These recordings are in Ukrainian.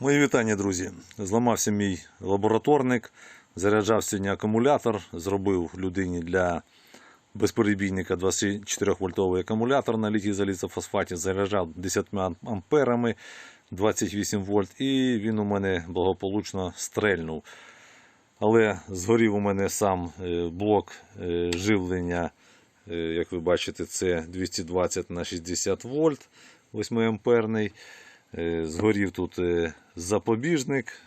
Мої вітання, друзі. Зламався мій лабораторник, заряджав сьогодні акумулятор, зробив людині для безперебійника 24-вольтовий акумулятор на літій залізофосфаті, заряджав 10 амперами 28 вольт, і він у мене благополучно стрельнув. Але згорів у мене сам е, блок е, живлення, е, як ви бачите, це 220 на 60 вольт 8 амперний. Е, Згорів тут е, запобіжник.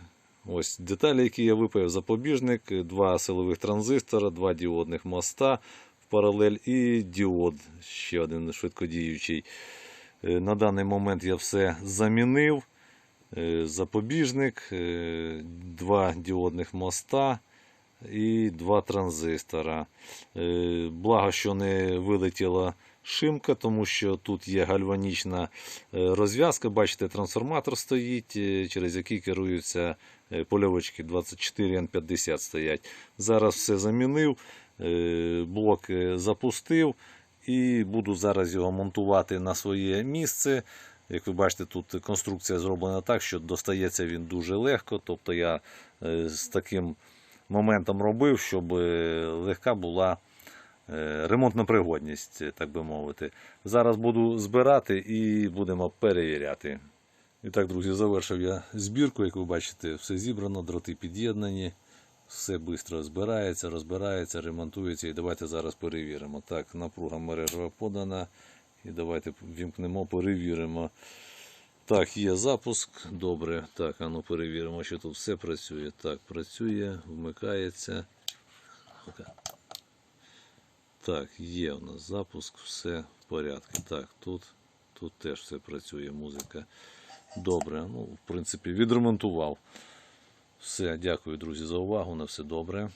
Ось деталі, які я випаяв. Запобіжник, е, два силових транзистора, два діодних моста в паралель і діод, ще один швидкодіючий. На даний момент я все замінив. Запобіжник, два діодних моста і два транзистора. Благо, що не вилетіла шимка, тому що тут є гальванічна е, розв'язка. Бачите, трансформатор стоїть, е, через який керуються е, польовочки 24N50 стоять. Зараз все замінив, блок запустив і буду зараз його монтувати на своє місце. Як ви бачите, тут конструкція зроблена так, що достається він дуже легко. Тобто я з таким моментом робив, щоб легка була ремонтна пригодність, е, так би мовити. Зараз буду збирати і будемо перевіряти. І так, друзі, завершив я збірку. Як ви бачите, все зібрано, дроти під'єднані, все швидко збирається, розбирається, ремонтується. І давайте зараз перевіримо. Так, напруга мережева подана. І давайте вімкнемо, перевіримо. Так, є запуск. Добре. Так, а ну перевіримо, що тут все працює. Так, працює, вмикається. Так, є у нас запуск, все в порядку. Так, тут, тут теж все працює, музика. Добре, ну, в принципі, відремонтував. Все, дякую, друзі, за увагу. На все добре.